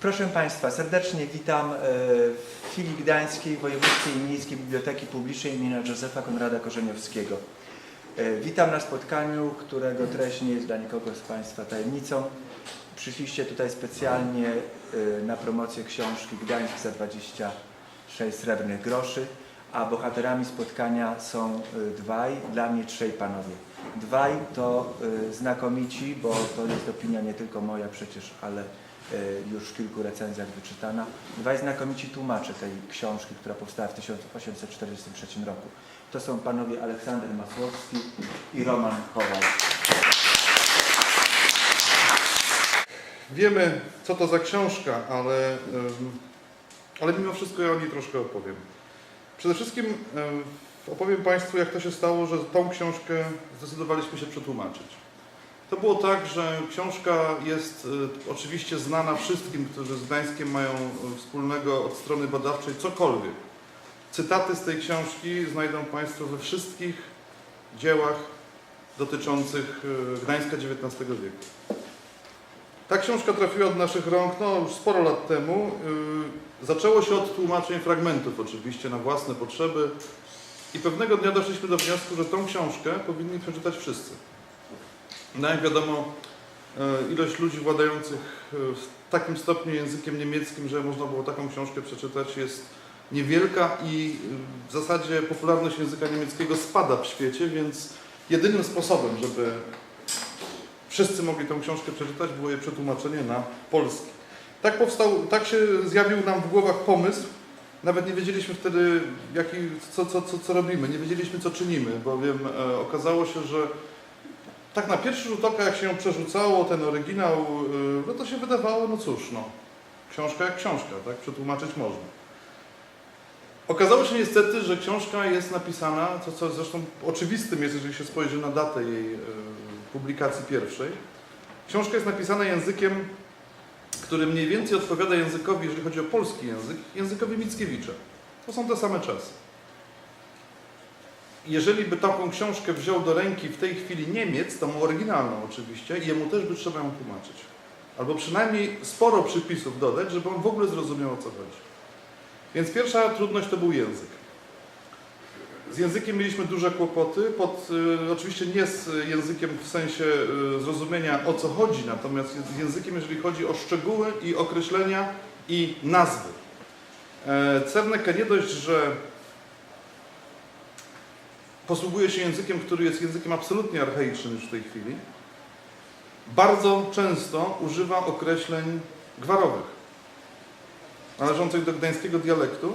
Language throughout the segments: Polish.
Proszę Państwa, serdecznie witam e, w filii Gdańskiej Wojewódzkiej i Miejskiej Biblioteki Publicznej imienia Józefa Konrada Korzeniowskiego. E, Witam na spotkaniu, którego treść nie jest dla nikogo z Państwa tajemnicą. Przyszliście tutaj specjalnie e, na promocję książki Gdańsk za 26 srebrnych groszy, a bohaterami spotkania są dwaj, dla mnie trzej panowie. Dwaj to znakomici, bo to jest opinia nie tylko moja przecież, ale już w kilku recenzjach wyczytana. Dwaj znakomici tłumacze tej książki, która powstała w 1843 roku. To są panowie Aleksander Masłowski i Roman Kowal. Wiemy, co to za książka, ale, ale mimo wszystko ja o niej troszkę opowiem. Przede wszystkim em, opowiem Państwu, jak to się stało, że tą książkę zdecydowaliśmy się przetłumaczyć. To było tak, że książka jest e, oczywiście znana wszystkim, którzy z Gdańskiem mają e, wspólnego od strony badawczej cokolwiek. Cytaty z tej książki znajdą Państwo we wszystkich dziełach dotyczących e, Gdańska XIX wieku. Ta książka trafiła do naszych rąk no, już sporo lat temu. Zaczęło się od tłumaczeń fragmentów oczywiście na własne potrzeby i pewnego dnia doszliśmy do wniosku, że tą książkę powinni przeczytać wszyscy. No jak wiadomo, yy, ilość ludzi władających yy, w takim stopniu językiem niemieckim, że można było taką książkę przeczytać jest niewielka i w zasadzie popularność języka niemieckiego spada w świecie, więc jedynym sposobem, żeby wszyscy mogli tę książkę przeczytać, było jej przetłumaczenie na polski. Tak powstał, tak się zjawił nam w głowach pomysł. Nawet nie wiedzieliśmy wtedy, jaki, co, co, co, co robimy, nie wiedzieliśmy, co czynimy, bowiem e, okazało się, że tak na pierwszy rzut oka, jak się ją przerzucało, ten oryginał, e, no to się wydawało, no cóż, no, książka jak książka, tak, przetłumaczyć można. Okazało się niestety, że książka jest napisana, co, co zresztą oczywistym jest, jeżeli się spojrzy na datę jej e, publikacji pierwszej. Książka jest napisana językiem, który mniej więcej odpowiada językowi, jeżeli chodzi o polski język, językowi Mickiewicza. To są te same czasy. Jeżeli by taką książkę wziął do ręki w tej chwili Niemiec, tą oryginalną oczywiście, jemu też by trzeba ją tłumaczyć. Albo przynajmniej sporo przypisów dodać, żeby on w ogóle zrozumiał o co chodzi. Więc pierwsza trudność to był język. Z językiem mieliśmy duże kłopoty, pod, y, oczywiście nie z językiem w sensie y, zrozumienia o co chodzi, natomiast z językiem, jeżeli chodzi o szczegóły i określenia i nazwy. E, Cerneke nie dość, że posługuje się językiem, który jest językiem absolutnie archaicznym już w tej chwili, bardzo często używa określeń gwarowych należących do gdańskiego dialektu,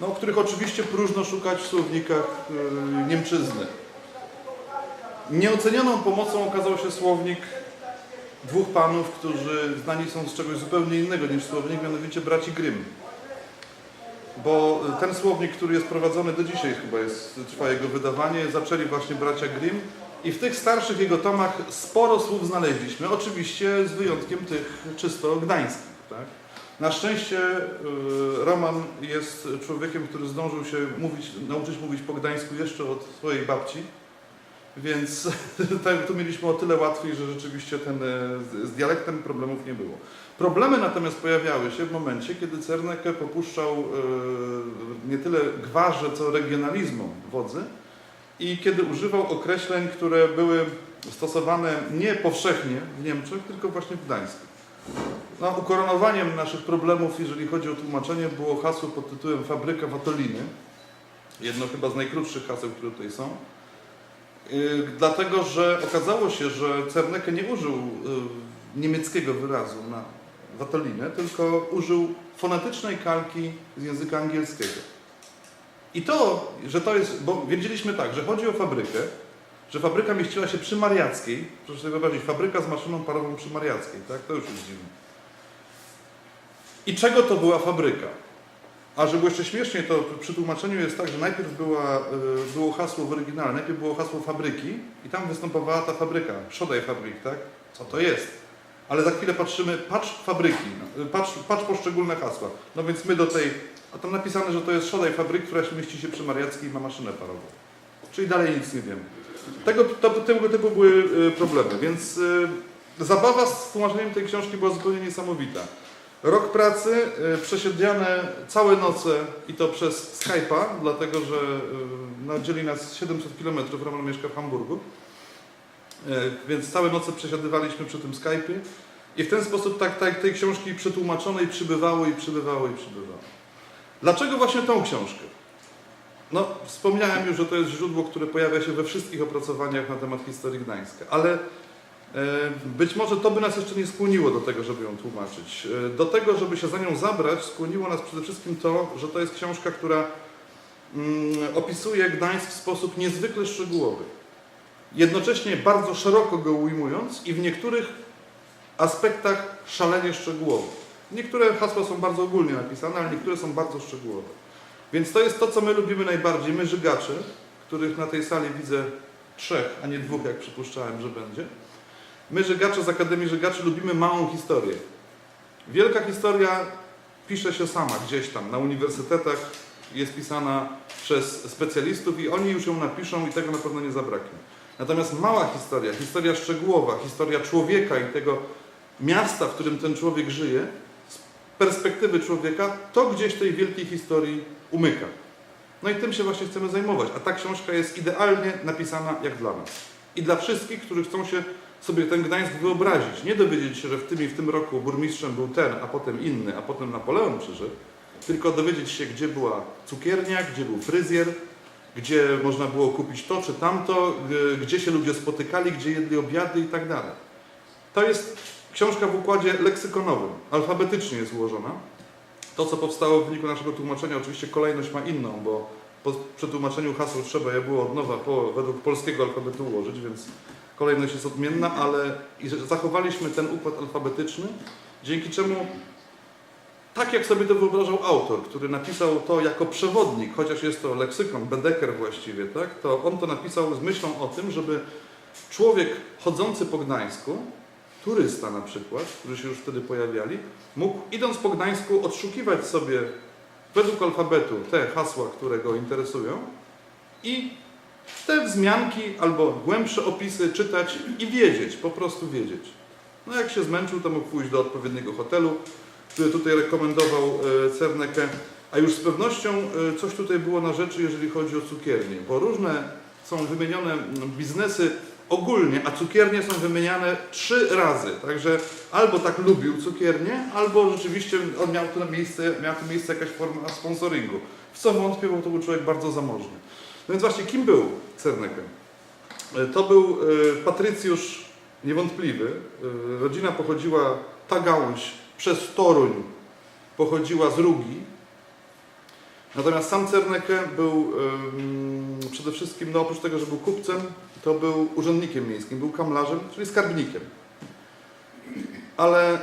no, których oczywiście próżno szukać w słownikach yy, Niemczyzny. Nieocenioną pomocą okazał się słownik dwóch panów, którzy znani są z czegoś zupełnie innego niż słownik, mianowicie braci Grimm. Bo y, ten słownik, który jest prowadzony do dzisiaj, chyba jest, trwa jego wydawanie, zaczęli właśnie bracia Grimm i w tych starszych jego tomach sporo słów znaleźliśmy, oczywiście z wyjątkiem tych czysto gdańskich. Tak? Na szczęście y, Roman jest człowiekiem, który zdążył się mówić, nauczyć mówić po gdańsku jeszcze od swojej babci, więc tak, tu mieliśmy o tyle łatwiej, że rzeczywiście ten, y, z- dialektem problemów nie było. Problemy natomiast pojawiały się w momencie, kiedy Cerneke popuszczał y, nie tyle gwarze, co regionalizmom wodzy i kiedy używał określeń, które były stosowane nie powszechnie w Niemczech, tylko właśnie w Gdańsku. No, ukoronowaniem naszych problemów, jeżeli chodzi o tłumaczenie, było hasło pod tytułem Fabryka Watoliny. Jedno chyba z najkrótszych haseł, które tutaj są. Yy, dlatego, że okazało się, że Cerneke nie użył yy, niemieckiego wyrazu na Watolinę, tylko użył fonetycznej kalki z języka angielskiego. I to, że to jest, bo wiedzieliśmy tak, że chodzi o fabrykę, że fabryka mieściła się przy Mariackiej, proszę sobie wyobrazić, fabryka z maszyną parową przy Mariackiej, tak? To już jest dziwne. I czego to była fabryka? A żeby jeszcze śmieszniej, to przy tłumaczeniu jest tak, że najpierw była, y, było hasło w oryginale, najpierw było hasło fabryki i tam występowała ta fabryka, Szodaj Fabryk, tak? Co to jest? Ale za chwilę patrzymy, patrz fabryki, y, patrz, patrz poszczególne hasła. No więc my do tej, a tam napisane, że to jest Szodaj Fabryk, która się mieści się przy Mariackiej i ma maszynę parową. Czyli dalej nic nie wiemy. Tego, to, tego typu były y, problemy, więc zabawa z tłumaczeniem tej książki była zupełnie niesamowita. Rok pracy, y, przesiedziane całe noce i to przez Skype'a, dlatego że no, dzieli nas 700 km, Roman mieszka w Hamburgu. Y, Więc całe noce przesiadywaliśmy przy tym Skype'ie i w ten sposób tak, tak tej książki przetłumaczonej przybywało i przybywało i przybywało. Dlaczego właśnie tą książkę? No, wspomniałem już, że to jest źródło, które pojawia się we wszystkich opracowaniach na temat historii Gdańska, ale Być może to by nas jeszcze nie skłoniło do tego, żeby ją tłumaczyć. E, Do tego, żeby się za nią zabrać, skłoniło nas przede wszystkim to, że to jest książka, która mm, opisuje Gdańsk w sposób niezwykle szczegółowy. Jednocześnie bardzo szeroko go ujmując i w niektórych aspektach szalenie szczegółowo. Niektóre hasła są bardzo ogólnie napisane, ale niektóre są bardzo szczegółowe. Więc to jest to, co my lubimy najbardziej, my żygacze, których na tej sali widzę trzech, a nie dwóch, jak przypuszczałem, że będzie. My, żygacze z Akademii Żygaczy, lubimy małą historię. Wielka historia pisze się sama gdzieś tam, na uniwersytetach jest pisana przez specjalistów i oni już ją napiszą i tego na pewno nie zabraknie. Natomiast mała historia, historia szczegółowa, historia człowieka i tego miasta, w którym ten człowiek żyje, z perspektywy człowieka, to gdzieś tej wielkiej historii umyka. No i tym się właśnie chcemy zajmować. A ta książka jest idealnie napisana jak dla nas. I dla wszystkich, którzy chcą się sobie ten Gdańsk wyobrazić. Nie dowiedzieć się, że w tym i w tym roku burmistrzem był ten, a potem inny, a potem Napoleon przyszedł, tylko dowiedzieć się, gdzie była cukiernia, gdzie był fryzjer, gdzie można było kupić to czy tamto, gdzie się ludzie spotykali, gdzie jedli obiady i tak dalej. To jest książka w układzie leksykonowym, alfabetycznie jest ułożona. To, co powstało w wyniku naszego tłumaczenia, oczywiście kolejność ma inną, bo po przetłumaczeniu haseł trzeba je było od nowa po, według polskiego alfabetu ułożyć, więc kolejność jest odmienna, ale i zachowaliśmy ten układ alfabetyczny, dzięki czemu tak jak sobie to wyobrażał autor, który napisał to jako przewodnik, chociaż jest to leksykon, bedeker właściwie, tak, to on to napisał z myślą o tym, żeby człowiek chodzący po Gdańsku, turysta na przykład, którzy się już wtedy pojawiali, mógł idąc po Gdańsku odszukiwać sobie według alfabetu te hasła, które go interesują i te wzmianki albo głębsze opisy czytać i wiedzieć, po prostu wiedzieć. No jak się zmęczył, to mógł pójść do odpowiedniego hotelu, który tutaj rekomendował e, Cerneke, a już z pewnością e, coś tutaj było na rzeczy, jeżeli chodzi o cukiernię, bo różne są wymienione mm, biznesy ogólnie, a cukiernie są wymieniane trzy razy. Także albo tak lubił cukiernię, albo rzeczywiście on miał tu miejsce, miała tu miejsce jakaś forma sponsoringu. W co wątpię, bo to był człowiek bardzo zamożny. No więc właśnie, kim był Cerneke? E, To był e, patrycjusz niewątpliwy. E, Rodzina pochodziła, ta gałąź przez Toruń pochodziła z Rugi. Natomiast sam Cerneke był przede wszystkim, no oprócz tego, że był kupcem, to był urzędnikiem miejskim, był kamlarzem, czyli skarbnikiem. Ale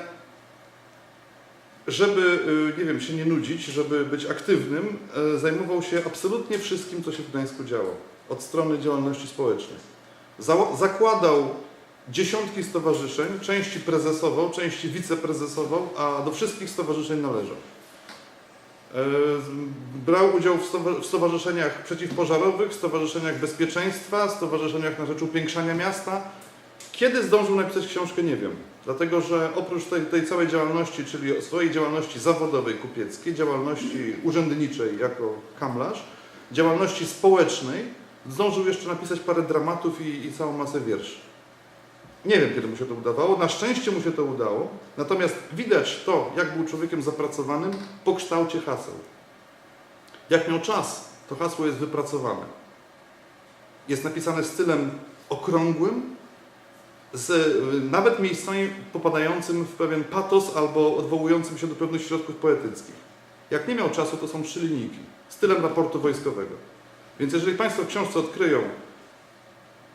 żeby, y, nie wiem, się nie nudzić, żeby być aktywnym, e, zajmował się absolutnie wszystkim, co się w Gdańsku działo. Od strony działalności społecznej. Za- Zakładał dziesiątki stowarzyszeń, części prezesował, części wiceprezesował, a do wszystkich stowarzyszeń należał. Z- Brał udział w stowarzyszeniach przeciwpożarowych, stowarzyszeniach bezpieczeństwa, stowarzyszeniach na rzecz upiększania miasta. Kiedy zdążył napisać książkę, nie wiem. Dlatego, że oprócz tej, tej całej działalności, czyli swojej działalności zawodowej, kupieckiej, działalności urzędniczej jako kamlarz, działalności społecznej, zdążył jeszcze napisać parę dramatów i, i całą masę wierszy. Nie wiem, kiedy mu się to udawało. Na szczęście mu się to udało. Natomiast widać to, jak był człowiekiem zapracowanym po kształcie haseł. Jak miał czas, to hasło jest wypracowane. Jest napisane stylem okrągłym, z nawet miejscami popadającym w pewien patos albo odwołującym się do pewnych środków poetyckich. Jak nie miał czasu, to są trzy linijki, stylem raportu wojskowego. Więc jeżeli Państwo w książce odkryją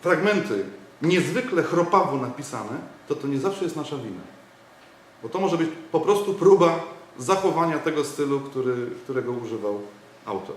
fragmenty niezwykle chropawo napisane, to to nie zawsze jest nasza wina. Bo to może być po prostu próba zachowania tego stylu, który, którego używał autor.